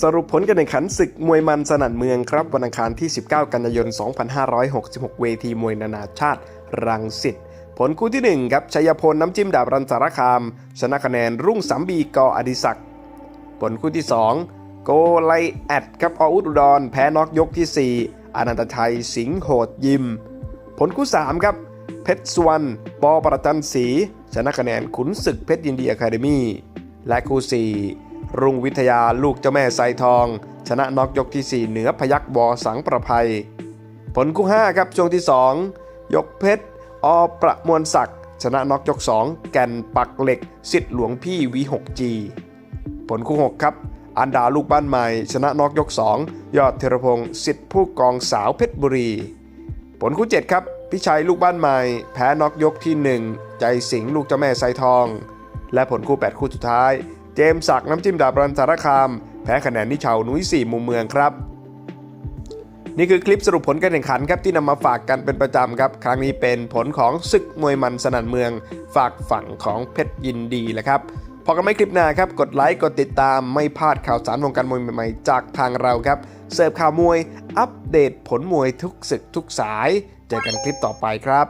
สรุปผลการแข่งขันศึกมวยมันสนั่นเมืองครับ วันอังคารที่ 19 กันยายน 2566 เวทีมวยนานาชาติ รังสิตผลคู่ที่ 1 ครับชัยพลน้ำจิ้มดาบรันสารคาม ชนะคะแนนรุ่งสามบีกออดิศักดิ์ผลคู่ที่ 2 โกไลแอดครับออุดอุดร แพ้น็อกยกที่ 4 อนันตชัยสิงห์โหดยิม ผลคู่ 3 ครับ เพชรสุวรรณปอประจันศรีชนะคะแนนขุนศึกเพชรยินดีอะคาเดมี่และคู่ 4 รุ่งวิทยาลูกเจ้าแม่ไซทอง ชนะน็อกยกที่ 4 เหนือพยักบอสังประภัย ผลคู่ 5 ครับช่วงที่ 2 ยกเพชร อประมวลศักดิ์ชนะน็อกยก 2 แก่นปักเหล็กสิทธิ์หลวงพี่วี 6G ผลคู่ 6 ครับ อันดาลูกบ้านใหม่ ชนะน็อกยก 2 ยอดเทรพงศ์สิทธิ์ผู้กองสาวเพชรบุรี ผลคู่ 7 ครับพิชัยลูกบ้านใหม่ แพ้น็อกยกที่ 1 ใจสิงห์ลูกเจ้าแม่ไซทอง และผลคู่ 8 คู่สุดท้าย เจมสักน้ำจิ้มดาบรันสารคาม แพ้คะแนนนิชาวนุ้ยสี่มุมเมืองครับ นี่คือคลิปสรุปผลการแข่งขันครับที่นำมาฝากกันเป็นประจำครับ ครั้งนี้เป็นผลของศึกมวยมันสนั่นเมือง ฝากฝั่งของเพชรยินดีแหละครับพอกันไม่คลิปหน้าครับ กดไลค์ กดติดตาม ไม่พลาดข่าวสารวงการมวยใหม่ๆ จากทางเราครับ เสิร์ฟข่าวมวย อัปเดตผลมวยทุกศึกทุกสาย เจอกันคลิปต่อไปครับ